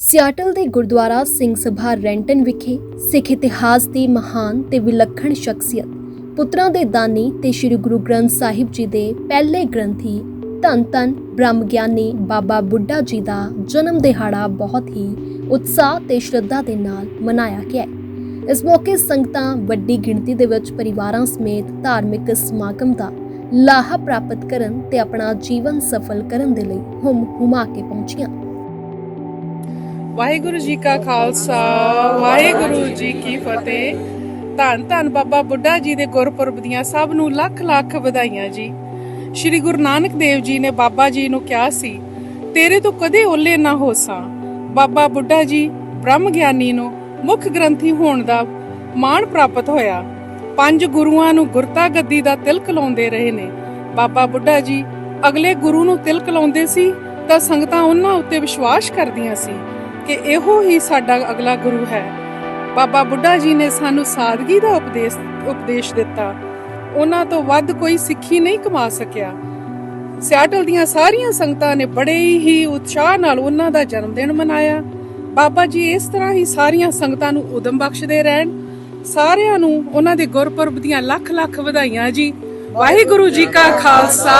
Seattle ਦੇ ਗੁਰਦੁਆਰਾ ਸਿੰਘ ਸਭਾ ਰੈਂਟਨ ਵਿਖੇ ਸਿੱਖ ਇਤਿਹਾਸ ਦੀ ਮਹਾਨ ਤੇ ਵਿਲੱਖਣ ਸ਼ਖਸੀਅਤ, ਪੁੱਤਰਾਂ ਦੇ ਦਾਨੀ ਤੇ ਸ੍ਰੀ ਗੁਰੂ ਗ੍ਰੰਥ ਸਾਹਿਬ ਜੀ ਦੇ ਪਹਿਲੇ ਗ੍ਰੰਥੀ ਧੰਨ ਧੰਨ ਬ੍ਰਹਮ ਗਿਆਨੀ ਬਾਬਾ ਬੁੱਢਾ ਜੀ ਦਾ ਜਨਮ ਦਿਹਾੜਾ ਬਹੁਤ ਹੀ ਉਤਸ਼ਾਹ ਤੇ ਸ਼ਰਧਾ ਦੇ ਨਾਲ ਮਨਾਇਆ ਗਿਆ ਇਸ ਮੌਕੇ ਸੰਗਤਾਂ ਵੱਡੀ ਗਿਣਤੀ ਦੇ ਵਿੱਚ ਪਰਿਵਾਰਾਂ ਸਮੇਤ ਧਾਰਮਿਕ ਸਮਾਗਮ ਦਾ ਲਾਹਾ ਪ੍ਰਾਪਤ ਕਰਨ ਤੇ ਆਪਣਾ ਜੀਵਨ ਸਫਲ ਕਰਨ ਦੇ ਲਈ ਹੁਮ ਹੁਮਾ ਕੇ ਪਹੁੰਚੀਆਂ। ਵਾਹਿਗੁਰੂ ਜੀ ਕਾ ਖਾਲਸਾ, ਵਾਹਿਗੁਰੂ ਜੀ ਕੀ ਫਤਿਹ। ਧੰਨ ਧੰਨ ਬਾਬਾ ਬੁੱਢਾ ਜੀ ਦੇ ਗੁਰਪੁਰਬ ਦੀਆਂ ਸਭ ਨੂੰ ਲੱਖ ਲੱਖ ਵਧਾਈਆਂ ਜੀ। ਸ੍ਰੀ ਗੁਰੂ ਨਾਨਕ ਦੇਵ ਜੀ ਨੇ ਬਾਬਾ ਜੀ ਨੂੰ ਕਿਹਾ ਸੀ, ਤੇਰੇ ਤੋਂ ਕਦੇ ਓਲੇ ਨਾ ਹੋਸਾਂ ਬਾਬਾ ਬੁੱਢਾ ਜੀ ਬ੍ਰਹਮ ਗਿਆਨੀ ਨੂੰ ਮੁੱਖ ਗ੍ਰੰਥੀ ਹੋਣ ਦਾ ਮਾਣ ਪ੍ਰਾਪਤ ਹੋਇਆ। ਪੰਜ ਗੁਰੂਆਂ ਨੂੰ ਗੁਰਤਾ ਗੱਦੀ ਦਾ ਤਿਲਕ ਲਾਉਂਦੇ ਰਹੇ ਨੇ। ਬਾਬਾ ਬੁੱਢਾ ਜੀ ਅਗਲੇ ਗੁਰੂ ਨੂੰ ਤਿਲਕ ਲਾਉਂਦੇ ਸੀ ਤਾਂ ਸੰਗਤਾਂ ਉਹਨਾਂ ਉੱਤੇ ਵਿਸ਼ਵਾਸ ਕਰਦੀਆਂ ਸੀ। ਕਿ ਇਹੋ ਹੀ ਸਾਡਾ ਅਗਲਾ ਗੁਰੂ ਹੈ। ਬਾਬਾ ਬੁੱਢਾ ਜੀ ਨੇ ਸਾਨੂੰ ਸਾਦਗੀ ਦਾ ਉਪਦੇਸ਼ ਉਪਦੇਸ਼ ਦਿੱਤਾ। ਉਹਨਾਂ ਤੋਂ ਵੱਧ ਕੋਈ ਸਿੱਖੀ ਨਹੀਂ ਕਮਾ ਸਕਿਆ। ਸਿਆਟਲ ਦੀਆਂ ਸਾਰੀਆਂ ਸੰਗਤਾਂ ਨੇ ਬੜੇ ਹੀ ਉਤਸ਼ਾਹ ਨਾਲ ਉਹਨਾਂ ਦਾ ਜਨਮ ਦਿਨ ਮਨਾਇਆ। ਬਾਬਾ ਜੀ ਇਸ ਤਰ੍ਹਾਂ ਹੀ ਸਾਰੀਆਂ ਸੰਗਤਾਂ ਨੂੰ ਉਦਮ ਬਖਸ਼ਦੇ ਰਹਿਣ। ਸਾਰਿਆਂ ਨੂੰ ਉਹਨਾਂ ਦੇ ਗੁਰਪੁਰਬ ਦੀਆਂ ਲੱਖ ਲੱਖ ਵਧਾਈਆਂ ਜੀ। ਵਾਹਿਗੁਰੂ ਜੀ ਕਾ ਖਾਲਸਾ,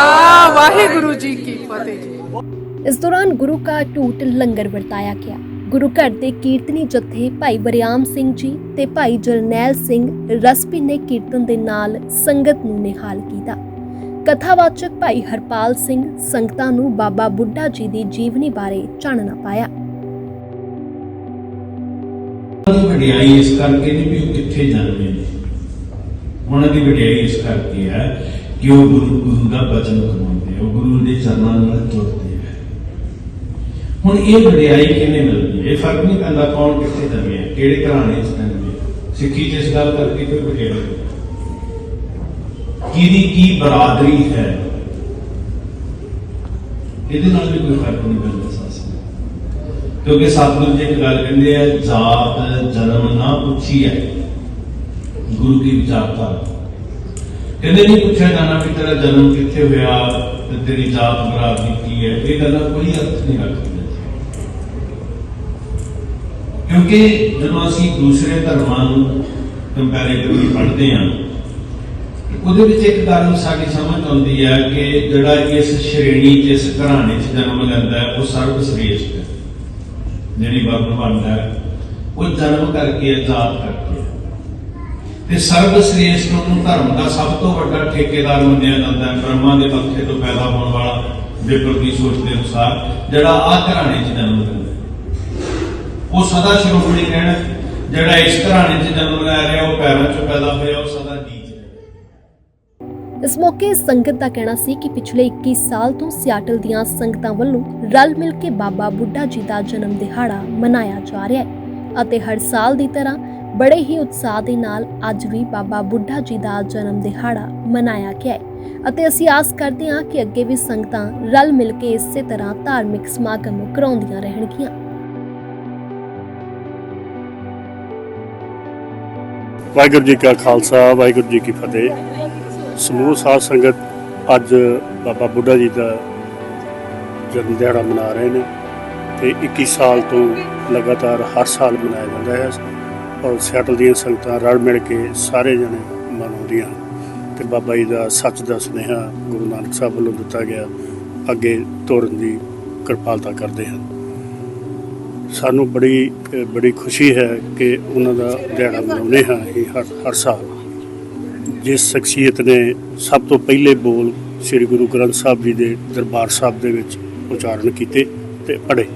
ਵਾਹਿਗੁਰੂ ਜੀ ਕੀ ਫਤਿਹ ਇਸ ਦੌਰਾਨ ਗੁਰੂ ਕਾ ਟੂਟ ਲੰਗਰ ਵਰਤਾਇਆ ਗਿਆ। ਗੁਰੂ ਘਰ ਦੇ ਕੀਰਤਨੀ ਜਥੇ ਭਾਈ ਬਰਿਆਮ ਸਿੰਘ ਜੀ ਤੇ ਭਾਈ ਜਰਨੈਲ ਸਿੰਘ ਰਸਪੀ ਨੇ ਕੀਰਤਨ ਦੇ ਨਾਲ ਸੰਗਤ ਨੂੰ ਨਿਹਾਲ ਕੀਤਾ। ਕਥਾਵਾਚਕ ਭਾਈ ਹਰਪਾਲ ਸਿੰਘ ਸੰਗਤਾਂ ਨੂੰ ਬਾਬਾ ਬੁੱਢਾ ਜੀ ਦੀ ਜੀਵਨੀ ਬਾਰੇ ਚਾਨਣਾ ਪਾਇਆ। ਉਹਨਾਂ ਦੀ ਵਡਿਆਈ ਇਸ ਕਰਕੇ ਨਹੀਂ ਵੀ ਉਹ ਕਿੱਥੇ ਜਨਮੇ ਨੇ। ਉਹਨਾਂ ਦੀ ਵਡਿਆਈ ਇਸ ਕਰਕੇ ਹੈ ਕਿ ਉਹ ਗੁਰੂ ਗੁਰੂ ਦਾ ਬਚਨ ਕਮਾਉਂਦੇ ਆ, ਉਹ ਗੁਰੂ ਦੇ ਚਰਨਾਂ ਨਾਲ ਤੁਰਦੇ ਆ। ਹੁਣ ਇਹ ਵਡਿਆਈ ਕਿਵੇਂ ਮਿਲਦੀ ਹੈ ਇਹ ਫ਼ਰਕ ਨਹੀਂ ਪੈਂਦਾ ਕੌਣ ਕਿੱਥੇ ਜੰਮੇ ਆ ਕਿਹੜੇ ਘਰਾਣੇ 'ਚ ਜੰਮੇ ਆ। ਸਿੱਖੀ 'ਚ ਇਸ ਗੱਲ ਕਰਕੇ ਕੋਈ ਵਡਿਆਈ ਨਹੀਂ ਕਿਹਦੀ ਕੀ ਬਰਾਦਰੀ ਹੈ ਇਹਦੇ ਨਾਲ ਵੀ ਕੋਈ ਫ਼ਰਕ ਨਹੀਂ ਪੈਂਦਾ ਸਾਸ ਕਿਉਂਕਿ ਸਤਿਗੁਰੂ ਜੀ ਇੱਕ ਗੱਲ ਕਹਿੰਦੇ ਆ ਜਾਤ ਜਨਮ ਨਾ ਪੁੱਛੀ ਹੈ ਗੁਰੂ ਕੀ ਵਿਚਾਰਤਾ ਕਹਿੰਦੇ ਨਹੀਂ ਪੁੱਛਿਆ ਜਾਣਾ ਕਿ ਤੇਰਾ ਜਨਮ ਕਿੱਥੇ ਹੋਇਆ ਤੇ ਤੇਰੀ ਜਾਤ ਬਰਾਦਰੀ ਕੀ ਹੈ ਇਹ ਗੱਲਾਂ ਕੋਈ ਅਰਥ ਨਹੀਂ ਰੱਖਦੀਆਂ ਕਿਉਂਕਿ ਜਦੋਂ ਅਸੀਂ ਦੂਸਰੇ ਧਰਮਾਂ ਨੂੰ ਕੰਪੈਰੀਟਿਵਲੀ ਪੜ੍ਹਦੇ ਹਾਂ, ਉਹਦੇ ਵਿੱਚ ਇੱਕ ਗੱਲ ਸਾਡੀ ਸਮਝ ਆਉਂਦੀ ਹੈ ਕਿ ਜਿਹੜਾ ਇਸ ਸ਼੍ਰੇਣੀ 'ਚ, ਇਸ ਘਰਾਣੇ 'ਚ ਜਨਮ ਲੈਂਦਾ ਹੈ, ਉਹ ਸਰਵ ਸ੍ਰੇਸ਼ਟ ਹੈ। ਜਿਹੜੀ ਵਰਨ ਬਣਦਾ ਹੈ, ਉਹ ਜਨਮ ਕਰਕੇ ਆਜ਼ਾਦ ਕਰਕੇ ਤੇ ਸਰਵ ਸ੍ਰੇਸ਼ਟ ਨੂੰ ਧਰਮ ਦਾ ਸਭ ਤੋਂ ਵੱਡਾ ਠੇਕੇਦਾਰ ਮੰਨਿਆ ਜਾਂਦਾ ਹੈ। ਬ੍ਰਹਮਾ ਦੇ ਪੱਖੇ ਤੋਂ ਪੈਦਾ ਹੋਣ ਵਾਲਾ ਵਿਪਰ ਦੀ ਸੋਚ ਦੇ ਅਨੁਸਾਰ ਜਿਹੜਾ ਆ ਘਰਾਣੇ 'ਚ ਜਨਮ ਲੈਂਦਾ ਉਹ ਸਦਾ ਸ਼੍ਰੋਮਣੀ ਰਹਿਣਾ ਜਿਹੜਾ ਇਸ ਘਰਾਣੇ 'ਚ ਜਨਮ ਲੈ ਰਿਹਾ, ਉਹ ਪੈਰਾਂ 'ਚੋਂ ਪੈਦਾ ਹੋਇਆ, ਉਹ ਸਦਾ ਨੀਚ ਰਹੇ। ਇਸ ਮੌਕੇ ਸੰਗਤ ਦਾ ਕਹਿਣਾ ਸੀ ਕਿ ਪਿਛਲੇ 21 ਸਾਲ ਤੋਂ ਸਿਆਟਲ ਦੀਆਂ ਸੰਗਤਾਂ ਵੱਲੋਂ ਰਲ ਮਿਲ ਕੇ ਬਾਬਾ ਬੁੱਢਾ ਜੀ ਦਾ ਜਨਮ ਦਿਹਾੜਾ ਮਨਾਇਆ ਜਾ ਰਿਹਾ ਹੈ ਅਤੇ ਹਰ ਸਾਲ ਦੀ ਤਰ੍ਹਾਂ ਬੜੇ ਹੀ ਉਤਸ਼ਾਹ ਦੇ ਨਾਲ ਅੱਜ ਵੀ ਬਾਬਾ ਬੁੱਢਾ ਜੀ ਦਾ ਜਨਮ ਦਿਹਾੜਾ ਮਨਾਇਆ ਗਿਆ ਹੈ ਅਤੇ ਅਸੀਂ ਆਸ ਕਰਦੇ ਹਾਂ ਕਿ ਅੱਗੇ ਵੀ ਸੰਗਤਾਂ ਰਲ ਮਿਲ ਕੇ ਇਸੇ ਤਰ੍ਹਾਂ ਧਾਰਮਿਕ ਸਮਾਗਮ ਕਰਾਉਂਦੀਆਂ ਰਹਿਣਗੀਆਂ। ਵਾਹਿਗੁਰੂ ਜੀ ਕਾ ਖਾਲਸਾ, ਵਾਹਿਗੁਰੂ ਜੀ ਕੀ ਫਤਿਹ। ਸਮੂਹ ਸਾਧ ਸੰਗਤ ਅੱਜ ਬਾਬਾ ਬੁੱਢਾ ਜੀ ਦਾ ਜਨਮ ਦਿਹਾੜਾ ਮਨਾ ਰਹੇ ਨੇ ਤੇ 21 ਸਾਲ ਤੋਂ ਲਗਾਤਾਰ ਹਰ ਸਾਲ ਮਨਾਇਆ ਜਾਂਦਾ ਹੈ। ਔਰ ਸਿਆਟਲ ਦੀਆਂ ਸੰਗਤਾਂ ਰਲ ਮਿਲ ਕੇ ਸਾਰੇ ਜਣੇ ਮਨਾਉਂਦੀਆਂ ਹਨ ਤੇ ਬਾਬਾ ਜੀ ਦਾ ਸੱਚ ਦਾ ਸੁਨੇਹਾ ਗੁਰੂ ਨਾਨਕ ਸਾਹਿਬ ਵੱਲੋਂ ਦਿੱਤਾ ਗਿਆ। ਅੱਗੇ ਤੋਰਨ ਦੀ ਕਿਰਪਾਲਤਾ ਕਰਦੇ ਹਨ। ਸਾਨੂੰ ਬੜੀ ਬੜੀ ਖੁਸ਼ੀ ਹੈ ਕਿ ਉਹਨਾਂ ਦਾ ਦਿਹਾੜਾ ਮਨਾਉਂਦੇ ਹਾਂ ਅਸੀਂ ਹਰ ਹਰ ਸਾਲ। ਜਿਸ ਸ਼ਖਸੀਅਤ ਨੇ ਸਭ ਤੋਂ ਪਹਿਲੇ ਬੋਲ ਸ੍ਰੀ ਗੁਰੂ ਗ੍ਰੰਥ ਸਾਹਿਬ ਜੀ ਦੇ ਦਰਬਾਰ ਸਾਹਿਬ ਦੇ ਵਿੱਚ ਉਚਾਰਨ ਕੀਤੇ ਤੇ ਪੜ੍ਹੇ।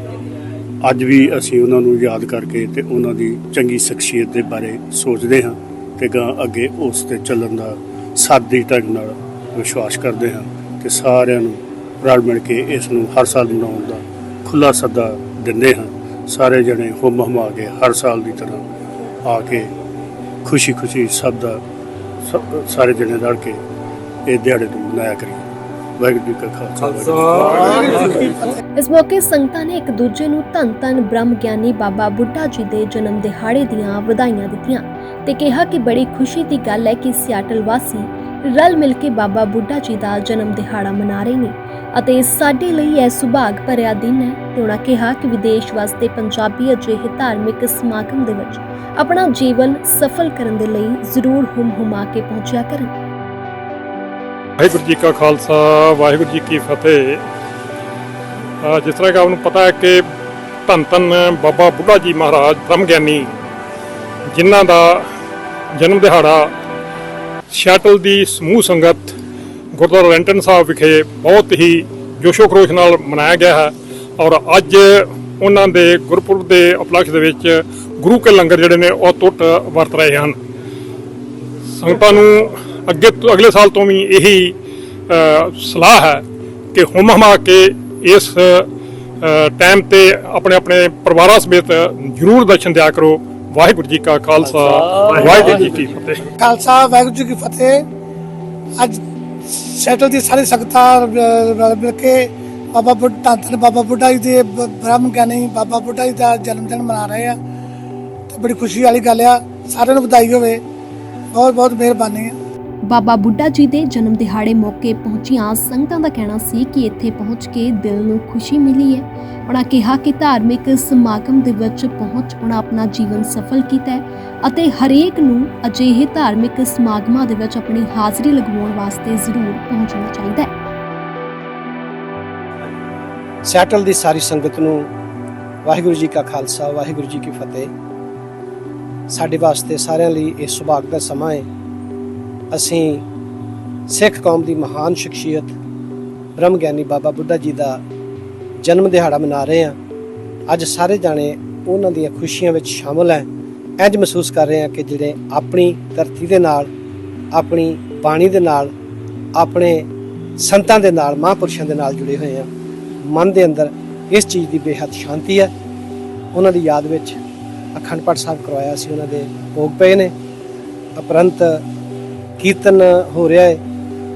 ਅੱਜ ਵੀ ਅਸੀਂ ਉਹਨਾਂ ਨੂੰ ਯਾਦ ਕਰਕੇ ਤੇ ਉਹਨਾਂ ਦੀ ਚੰਗੀ ਸ਼ਖਸੀਅਤ ਦੇ ਬਾਰੇ ਸੋਚਦੇ ਹਾਂ ਤੇ ਗਾਂ ਅੱਗੇ ਉਸ ਤੇ ਚੱਲਣ ਦਾ ਸਾਦੀ ਢੰਗ ਨਾਲ ਵਿਸ਼ਵਾਸ ਕਰਦੇ ਹਾਂ ਤੇ ਸਾਰਿਆਂ ਨੂੰ ਰਲ ਮਿਲ ਕੇ ਇਸ ਨੂੰ ਹਰ ਸਾਲ ਮਨਾਉਣ ਦਾ ਖੁੱਲਾ ਸੱਦਾ ਦਿੰਦੇ ਹਾਂ। ਸਾਰੇ ਜਣੇ ਹੁਮ ਹੁਮਾ ਕੇ ਹਰ ਸਾਲ ਦੀ ਤਰ੍ਹਾਂ ਆ ਕੇ ਖੁਸ਼ੀ ਖੁਸ਼ੀ ਸਭ ਦਾ ਸਾਰੇ ਜਣੇ ਰਲ ਕੇ ਇਹ ਦਿਹਾੜੇ ਨੂੰ ਮਨਾਇਆ ਕਰੀਏ। ਵਾਹਿਗੁਰੂ ਜੀ ਕਾ ਖਾਲਸਾ ਇਸ ਮੌਕੇ ਸੰਗਤਾਂ ਨੇ ਇੱਕ ਦੂਜੇ ਨੂੰ ਧੰਨ ਧੰਨ ਬ੍ਰਹਮ ਗਿਆਨੀ ਬਾਬਾ ਬੁੱਢਾ ਜੀ ਦੇ ਜਨਮ ਦਿਹਾੜੇ ਦੀਆਂ ਵਧਾਈਆਂ ਦਿੱਤੀਆਂ ਤੇ ਕਿਹਾ ਕਿ ਬੜੀ ਖੁਸ਼ੀ ਦੀ ਗੱਲ ਹੈ ਕਿ ਸਿਆਟਲ ਵਾਸੀ ਰਲ ਮਿਲ ਕੇ ਬਾਬਾ ਬੁੱਢਾ ਜੀ ਦਾ ਜਨਮ ਦਿਹਾੜਾ ਮਨਾ ਰਹੇ ਨੇ। ਅਤੇ ਸਾਡੇ ਲਈ ਇਹ ਸੁਭਾਗ ਭਰਿਆ ਦਿਨ ਹੈ। ਤੇ ਉਹਨਾਂ ਕਿਹਾ ਕਿ ਵਿਦੇਸ਼ ਵਸਦੇ ਪੰਜਾਬੀ ਅਜਿਹੇ ਧਾਰਮਿਕ ਸਮਾਗਮ ਦੇ ਵਿੱਚ ਆਪਣਾ ਜੀਵਨ ਸਫਲ ਕਰਨ ਦੇ ਲਈ ਜ਼ਰੂਰ ਹੁਮ-ਹੁਮਾ ਕੇ ਪਹੁੰਚਿਆ ਕਰਨ। ਵਾਹਿਗੁਰੂ ਜੀ ਕਾ ਖਾਲਸਾ, ਵਾਹਿਗੁਰੂ ਜੀ ਕੀ ਫਤਿਹ। ਜਿਸ ਤਰ੍ਹਾਂ ਕਿ ਆਪ ਨੂੰ ਪਤਾ ਹੈ ਕਿ ਧੰਨ ਧੰਨ ਬਾਬਾ ਬੁੱਢਾ ਜੀ ਮਹਾਰਾਜ ਬ੍ਰਹਮ ਗਿਆਨੀ ਜਿਨ੍ਹਾਂ ਦਾ ਜਨਮ ਦਿਹਾੜਾ ਸ਼ੈਟਲ ਦੀ ਸਮੂਹ ਸੰਗਤ ਗੁਰਦੁਆਰਾ ਰੈਂਟਨ ਸਾਹਿਬ ਵਿਖੇ ਬਹੁਤ ਹੀ ਜੋਸ਼ੋ ਖਰੋਸ਼ ਨਾਲ ਮਨਾਇਆ ਗਿਆ ਹੈ ਔਰ ਅੱਜ ਉਹਨਾਂ ਦੇ ਗੁਰਪੁਰਬ ਦੇ ਉਪਲਕਸ਼ ਦੇ ਵਿੱਚ ਗੁਰੂ ਕੇ ਲੰਗਰ ਜਿਹੜੇ ਨੇ ਉਹ ਟੁੱਟ ਵਰਤ ਰਹੇ ਹਨ। ਸੰਗਤਾਂ ਨੂੰ ਅੱਗੇ ਅਗਲੇ ਸਾਲ ਤੋਂ ਵੀ ਇਹੀ ਸਲਾਹ ਹੈ ਕਿ ਹੁਮ ਹਮਾ ਕੇ ਇਸ ਟਾਈਮ ਤੇ ਆਪਣੇ ਆਪਣੇ ਪਰਿਵਾਰਾਂ ਸਮੇਤ ਜਰੂਰ ਦਰਸ਼ਨ ਦਿਆ ਕਰੋ। ਵਾਹਿਗੁਰੂ ਜੀ ਕਾ ਖਾਲਸਾ ਵਾਹਿਗੁਰੂ ਜੀ ਕੀ ਫਤਿਹ। ਖਾਲਸਾ ਵਾਹਿਗੁਰੂ ਜੀ ਕੀ ਫਤਿਹ। ਅੱਜ ਸੈਟਲ ਦੀ ਸਾਰੀ ਸੰਗਤਾਂ ਰਲ ਮਿਲ ਕੇ ਬਾਬਾ ਬੁੱਢਾ ਧੰਨ ਬਾਬਾ ਬੁੱਢਾ ਜੀ ਦੇ ਬ੍ਰਹਮ ਗਿਆਨੀ ਬਾਬਾ ਬੁੱਢਾ ਜੀ ਦਾ ਜਨਮ ਦਿਨ ਮਨਾ ਰਹੇ ਆ। ਤੇ ਬੜੀ ਖੁਸ਼ੀ ਵਾਲੀ ਗੱਲ ਆ, ਸਾਰਿਆਂ ਨੂੰ ਵਧਾਈ ਹੋਵੇ। ਬਹੁਤ ਬਹੁਤ ਮਿਹਰਬਾਨੀ। ਆ ਬਾਬਾ ਬੁੱਢਾ ਜੀ ਦੇ ਜਨਮ ਦਿਹਾੜੇ ਮੌਕੇ ਪਹੁੰਚੀਆਂ ਸੰਗਤਾਂ ਦਾ ਕਹਿਣਾ ਸੀ ਕਿ ਇੱਥੇ ਪਹੁੰਚ ਕੇ ਦਿਲ ਨੂੰ ਖੁਸ਼ੀ ਮਿਲੀ ਹੈ। ਉਹਨਾਂ ਕਿਹਾ ਕਿ ਧਾਰਮਿਕ ਸਮਾਗਮ ਦੇ ਵਿੱਚ ਪਹੁੰਚ ਉਹਨਾਂ ਆਪਣਾ ਜੀਵਨ ਸਫਲ ਕੀਤਾ ਹੈ ਅਤੇ ਹਰੇਕ ਨੂੰ ਅਜਿਹੇ ਧਾਰਮਿਕ ਸਮਾਗਮਾਂ ਦੇ ਵਿੱਚ ਆਪਣੀ ਹਾਜ਼ਰੀ ਲਗਵਾਉਣ ਵਾਸਤੇ ਜ਼ਰੂਰ ਪਹੁੰਚਣਾ ਚਾਹੀਦਾ ਹੈ। ਸੈਟਲ ਦੀ ਸਾਰੀ ਸੰਗਤ ਨੂੰ ਵਾਹਿਗੁਰੂ ਜੀ ਕਾ ਖਾਲਸਾ, ਵਾਹਿਗੁਰੂ ਜੀ ਕੀ ਫਤਿਹ। ਸਾਡੇ ਵਾਸਤੇ ਸਾਰਿਆਂ ਲਈ ਇਹ ਸੁਭਾਗ ਦਾ ਸਮਾਂ ਹੈ। ਅਸੀਂ ਸਿੱਖ ਕੌਮ ਦੀ ਮਹਾਨ ਸ਼ਖਸੀਅਤ ਬ੍ਰਹਮ ਗਿਆਨੀ ਬਾਬਾ ਬੁੱਢਾ ਜੀ ਦਾ ਜਨਮ ਦਿਹਾੜਾ ਮਨਾ ਰਹੇ ਹਾਂ। ਅੱਜ ਸਾਰੇ ਜਾਣੇ ਉਹਨਾਂ ਦੀਆਂ ਖੁਸ਼ੀਆਂ ਵਿੱਚ ਸ਼ਾਮਲ ਹੈ। ਇੰਜ ਮਹਿਸੂਸ ਕਰ ਰਹੇ ਹਾਂ ਕਿ ਜਿਹੜੇ ਆਪਣੀ ਧਰਤੀ ਦੇ ਨਾਲ, ਆਪਣੀ ਬਾਣੀ ਦੇ ਨਾਲ, ਆਪਣੇ ਸੰਤਾਂ ਦੇ ਨਾਲ, ਮਹਾਂਪੁਰਸ਼ਾਂ ਦੇ ਨਾਲ ਜੁੜੇ ਹੋਏ ਆ ਮਨ ਦੇ ਅੰਦਰ ਇਸ ਚੀਜ਼ ਦੀ ਬੇਹੱਦ ਸ਼ਾਂਤੀ ਹੈ। ਉਹਨਾਂ ਦੀ ਯਾਦ ਵਿੱਚ ਅਖੰਡ ਪਾਠ ਸਾਹਿਬ ਕਰਵਾਇਆ ਸੀ, ਉਹਨਾਂ ਦੇ ਭੋਗ ਪਏ ਨੇ। ਉਪਰੰਤ ਕੀਰਤਨ ਹੋ ਰਿਹਾ ਹੈ।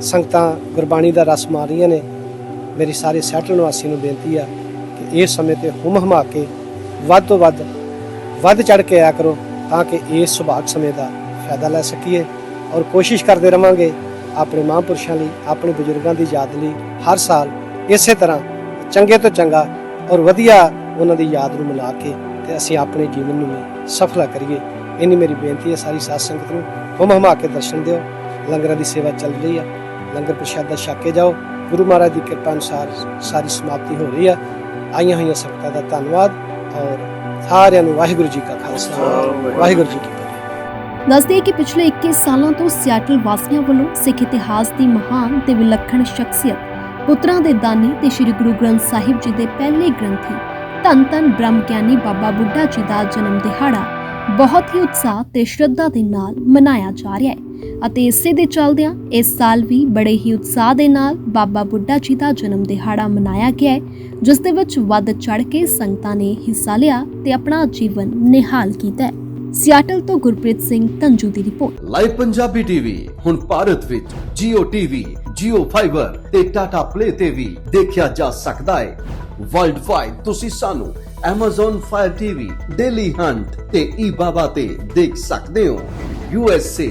ਸੰਗਤਾਂ ਗੁਰਬਾਣੀ ਦਾ ਰਸ ਮਾਰ ਰਹੀਆਂ ਨੇ। ਮੇਰੀ ਸਾਰੇ ਸੈਟਲ ਨਿਵਾਸੀ ਨੂੰ ਬੇਨਤੀ ਆ ਕਿ ਇਸ ਸਮੇਂ ਤੇ ਹੁਮ ਹਮਾ ਕੇ ਵੱਧ ਤੋਂ ਵੱਧ ਵੱਧ ਚੜ ਕੇ ਆਇਆ ਕਰੋ ਤਾਂ ਕਿ ਇਸ ਸੁਭਾਗ ਸਮੇਂ ਦਾ ਫਾਇਦਾ ਲੈ ਸਕੀਏ। ਔਰ ਕੋਸ਼ਿਸ਼ ਕਰਦੇ ਰਵਾਂਗੇ ਆਪਣੇ ਮਹਾਂਪੁਰਸ਼ਾਂ ਲਈ, ਆਪਣੇ ਬਜ਼ੁਰਗਾਂ ਦੀ ਯਾਦ ਲਈ ਹਰ ਸਾਲ ਇਸੇ ਤਰ੍ਹਾਂ ਚੰਗੇ ਤੋਂ ਚੰਗਾ ਔਰ ਵਧੀਆ ਉਹਨਾਂ ਦੀ ਯਾਦ ਨੂੰ ਮਿਲਾ ਕੇ ਤੇ ਅਸੀਂ ਆਪਣੇ ਜੀਵਨ ਨੂੰ ਵੀ ਸਫਲਾ ਕਰੀਏ। ਇੰਨੀ ਮੇਰੀ ਬੇਨਤੀ ਹੈ ਸਾਰੀ ਸਾਧ ਸੰਗਤ ਨੂੰ। ਹੁਮ ਹਮਾ ਕੇ ਦਰਸ਼ਨ ਦਿਓ। ਲੰਗਰਾਂ ਦੀ ਸੇਵਾ ਚੱਲ ਰਹੀ ਹੈ ਲੰਗਰ ਪ੍ਰਸ਼ਾਦਾ ਛਕ ਕੇ ਜਾਓ। ਗੁਰੂ ਮਹਾਰਾਜ ਦੀ ਕਿਰਪਾ ਅਨੁਸਾਰ ਸਾਰੀ ਸਮਾਪਤੀ ਹੋ ਰਹੀ ਹੈ ਆਈਆਂ ਹੋਈਆਂ ਸੰਗਤਾਂ ਦਾ ਧੰਨਵਾਦ ਔਰ ਸਾਰਿਆਂ ਨੂੰ ਵਾਹਿਗੁਰੂ ਜੀ ਕਾ ਖਾਲਸਾ। ਵਾਹਿਗੁਰੂ ਜੀ ਕੀ ਫਤਿਹ। ਦੱਸਦੇ ਕਿ ਪਿਛਲੇ 21 ਸਾਲਾਂ ਤੋਂ ਸਿਆਟਲ ਵਾਸੀਆਂ ਵੱਲੋਂ ਸਿੱਖ ਇਤਿਹਾਸ ਦੀ ਮਹਾਨ ਤੇ ਵਿਲੱਖਣ ਸ਼ਖਸੀਅਤ, ਪੁੱਤਰਾਂ ਦੇ ਦਾਨੀ ਤੇ ਸ੍ਰੀ ਗੁਰੂ ਗ੍ਰੰਥ ਸਾਹਿਬ ਜੀ ਦੇ ਪਹਿਲੇ ਗ੍ਰੰਥੀ, ਧੰਨ ਧੰਨ ਬ੍ਰਹਮ ਗਿਆਨੀ ਬਾਬਾ ਬੁੱਢਾ ਜੀ ਦਾ ਜਨਮ ਦਿਹਾੜਾ ਬਹੁਤ ਹੀ ਉਤਸ਼ਾਹ ਤੇ ਸ਼ਰਧਾ ਦੇ ਨਾਲ ਮਨਾਇਆ ਜਾ ਰਿਹਾ ਹੈ। ਅਤੇ ਇਸੇ ਦੇ ਚੱਲਦਿਆਂ ਇਸ ਸਾਲ ਵੀ ਬੜੇ ਹੀ ਉਤਸ਼ਾਹ ਦੇ ਨਾਲ ਬਾਬਾ ਬੁੱਢਾ ਜੀ ਦਾ ਜਨਮ ਦਿਹਾੜਾ ਮਨਾਇਆ ਗਿਆ ਹੈ ਜਿਸ ਦੇ ਵਿੱਚ ਵੱਧ ਚੜ ਕੇ ਸੰਗਤਾਂ ਨੇ ਹਿੱਸਾ ਲਿਆ ਤੇ ਆਪਣਾ ਜੀਵਨ ਨਿਹਾਲ ਕੀਤਾ ਸਿਆਟਲ ਤੋਂ ਗੁਰਪ੍ਰੀਤ ਸਿੰਘ ਤੰਜੂ ਦੀ ਰਿਪੋਰਟ। ਲਾਈਵ ਪੰਜਾਬੀ ਟੀਵੀ ਹੁਣ ਭਾਰਤ ਵਿੱਚ Jio TV, Jio Fiber ਤੇ Tata Play ਤੇ ਵੀ ਦੇਖਿਆ ਜਾ ਸਕਦਾ ਹੈ। ਵਰਲਡ ਵਾਈਡ ਤੁਸੀਂ ਸਾਨੂੰ Amazon Fire TV, Daily Hunt ਤੇ eBaba ਤੇ ਦੇਖ ਸਕਦੇ ਹੋ। USA,